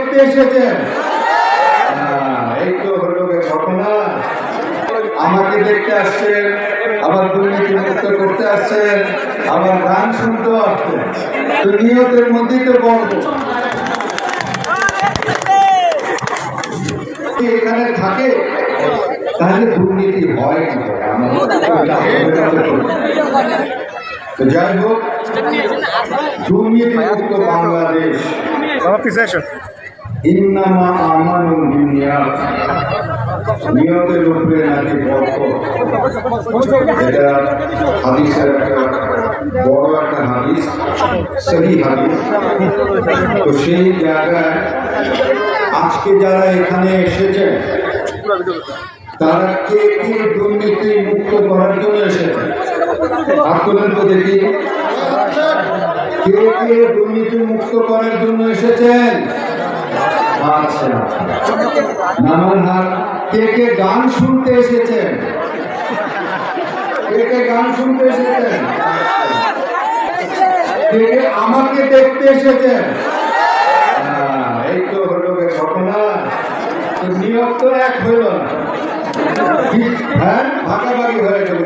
দেখতে এসেছেন? এই তো হলো ঘটনা। আমাকে দেখতে আসছেন আবার দুর্নীতি মুক্ত করতে আসছেন আবার গান শুনতেও আসছেন। তো নিয়তের মধ্যেই তো গর্ব এখানে থাকে তাহলে দুর্নীতি হয় কি করে? আমার। তো যাই হোক দুর্নীতি মুক্ত বাংলাদেশ। ইন্নামা বড় একটা হাদিস তো সেই জায়গায় আজকে যারা এখানে এসেছেন তারা কে কে দুর্নীতি মুক্ত করার জন্য এসেছেন আপনাদের তো দেখি। কে কে দুর্নীতি মুক্ত করার জন্য এসেছেন? কে কে গান শুনতে এসেছেন? কে কে গান শুনতে এসেছেন? কে কে আমাকে দেখতে এসেছেন? এই তো হলো ঘটনা। নিয়োগ তো এক হইল না। হ্যাঁ ভাগাভাগি হয়ে গেল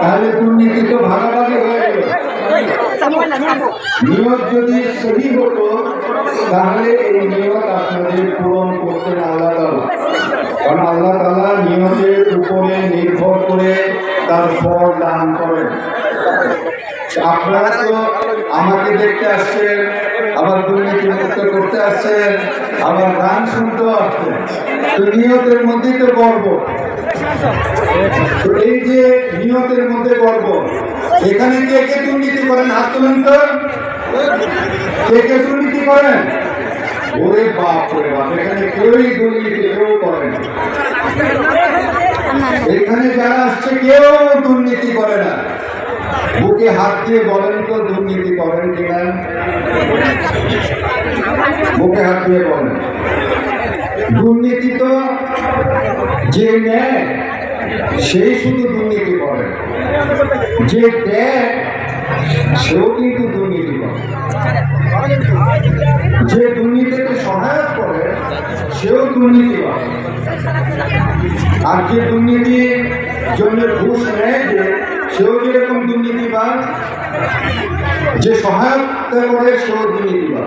তাহলে দুর্নীতি তো ভাগাভাগি হয়ে নিয়ত যদি সহি হতো তাহলে এই নিয়ত আপনাদের পূরণ করতেন আল্লাহ তালা কারণ আল্লাহ তালা নিয়তের উপরে নির্ভর করে তার ফল দান করেন। আপনারা তো আমাকে দেখতে আসছেন, আবার দুর্নীতি মুক্ত করতে আসছেন, আবার গান শুনতেও আসছেন। তো নিয়তের মধ্যেই তো গর্ব। এই যে নিয়তের মধ্যে গর্ব, এখানে কে কে দুর্নীতি করেন? হাত তো। কে কে দুর্নীতি করেন? ওরে বাপ রে বাপ, এখানে কেউই দুর্নীতি কেউ করেন না। এখানে যারা আসছে, কেউ দুর্নীতি করে না। বুকে হাত দিয়ে বলেন তো, দুর্নীতি করেন কিনা বুকে হাত দিয়ে বলেন। দুর্নীতি তো যে নেয়, সেই শুধু দুর্নীতি করে। যে দেয়, সেও কিন্তু দুর্নীতি করে। যে দুর্নীতিকে সহায়ক করে, সেও দুর্নীতি করে। আর যে দুর্নীতির জন্য ঘুষ নেয় যে সেও যেরকম দুর্নীতিবাদ যে সহায়তা করে, সেও দুর্নীতিবাদ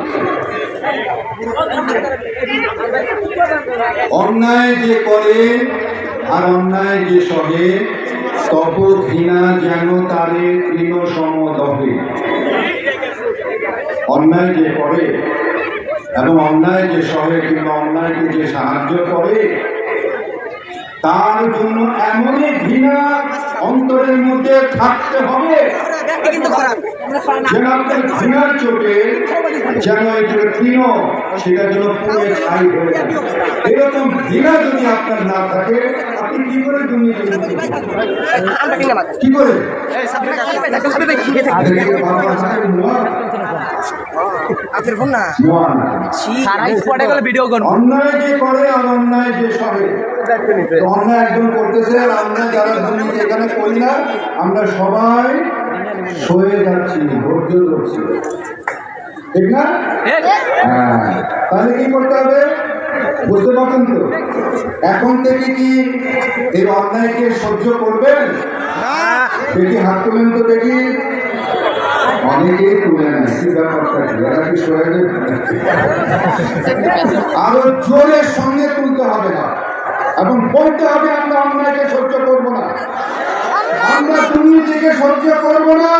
অন্যায় যে করে আর অন্যায় যে সহে তপ ঘৃণা যেন তারে তৃণ সম দহে অন্যায় যে করে এবং অন্যায় যে সহে কিংবা অন্যায়কে যে সাহায্য করে তার জন্য এমনই ঘৃণা অন্তরের মধ্যে থাকতে হবে। ঘৃণার চোখে যেন তৃণ সেটা যেন পুড়ে ছাই হয়ে এরকম ঘৃণা যদি আপনার না থাকে আপনি কি করে দুর্নীতি কি করে দেখে বাবা সাহেব নোয়া আপনার ফোন না। নোয়া না। সারা স্পটে গেলে ভিডিও করব। অন্যায় যে করে আর অন্যায় যে সহে অন্যায় একজন করতেছে আর আমরা যারা দুর্নীতি এখানে করি না আমরা সবাই সয়ে যাচ্ছি ধৈর্য ধরছি। ঠিক না? হ্যাঁ। তাহলে কি করতে হবে? বুঝতে পারছেন তো? এখন থেকে কি এই অন্যায়কে সহ্য করবেন? দেখি হাত তুলেন তো দেখি। অনেকেই তুলে নেয় ব্যাপারটা? এরা কি সরে আরও জোরের সঙ্গে তুলতে হবে না। এবং বলতে হবে, আমরা অন্যায়কে সহ্য করব না। আমরা তুমি দুর্নীতিকে সহ্য করব না।